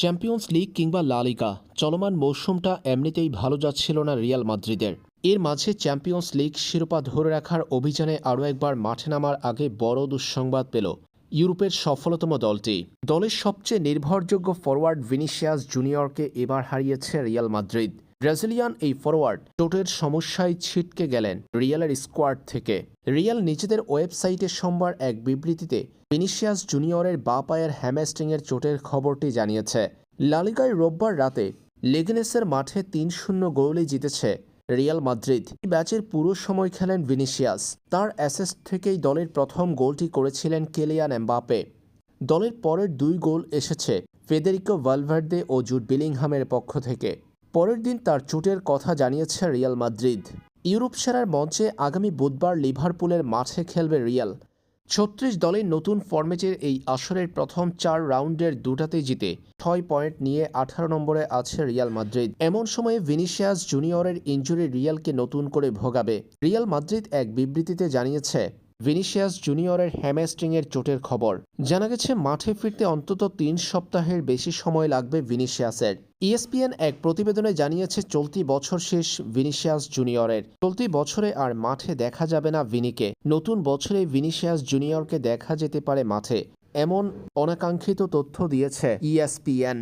Champions league কিংবা লা লিগা, চলমান মৌসুমটা এমনিতেই ভালো যাচ্ছিল না রিয়াল মাদ্রিদের। এর মাঝে চ্যাম্পিয়ন্স লিগ শিরোপা ধরে রাখার অভিযানে আরও একবার মাঠে নামার আগে বড় দুঃসংবাদ পেল ইউরোপের সফলতম দলটি। দলের সবচেয়ে নির্ভরযোগ্য ফরওয়ার্ড ভিনিসিয়াস জুনিয়রকে এবার হারিয়েছে রিয়াল মাদ্রিদ। ব্রাজিলিয়ান এই ফরওয়ার্ড চোটের সমস্যায় ছিটকে গেলেন রিয়ালের স্কোয়াড থেকে। রিয়াল নিজেদের ওয়েবসাইটে সোমবার এক বিবৃতিতে ভিনিসিয়াস জুনিয়রের বা পায়ের হ্যামেস্ট্রিংয়ের চোটের খবরটি জানিয়েছে। লালিগায় রোববার রাতে লেগনেসের মাঠে তিন শূন্য গোলে জিতেছে রিয়াল মাদ্রিদ। এই পুরো সময় খেলেন ভিনিসিয়াস। তার অ্যাসেস্ট থেকেই দলের প্রথম গোলটি করেছিলেন কেলিয়ান এমবাপে দলের পরের দুই গোল এসেছে ফেদেরিকো ভালভার্দে ও জুড বিলিংহামের পক্ষ থেকে। পরের দিন তার চোটের কথা জানিয়েছে রিয়াল মাদ্রিদ। ইউরোপ সেরার মঞ্চে আগামী বুধবার লিভারপুলের মাঠে খেলবে রিয়াল। ছত্রিশ দলের নতুন ফরম্যাটের এই আসরের প্রথম চার রাউন্ডের দুটাতে জিতে ছয় পয়েন্ট নিয়ে আঠারো নম্বরে আছে রিয়াল মাদ্রিদ। এমন সময়ে ভিনিসিয়াস জুনিয়রের ইঞ্জুরি রিয়ালকে নতুন করে ভোগাবে। রিয়াল মাদ্রিদ এক বিবৃতিতে জানিয়েছে ভিনিসিয়াস জুনিয়রের হ্যামেস্ট্রিংয়ের চোটের খবর। জানা গেছে, মাঠে ফিরতে অন্তত তিন সপ্তাহের বেশি সময় লাগবে ভিনিসিয়াসের। ইএসপিএন এক প্রতিবেদনে জানিয়েছে, চলতি বছর শেষ ভিনিসিয়াস জুনিয়রের। চলতি বছরে আর মাঠে দেখা যাবে না ভিনিকে। নতুন বছরে ভিনিসিয়াস জুনিয়রকে দেখা যেতে পারে মাঠে। এমন অনাকাঙ্ক্ষিত তথ্য দিয়েছে ইএসপিএন।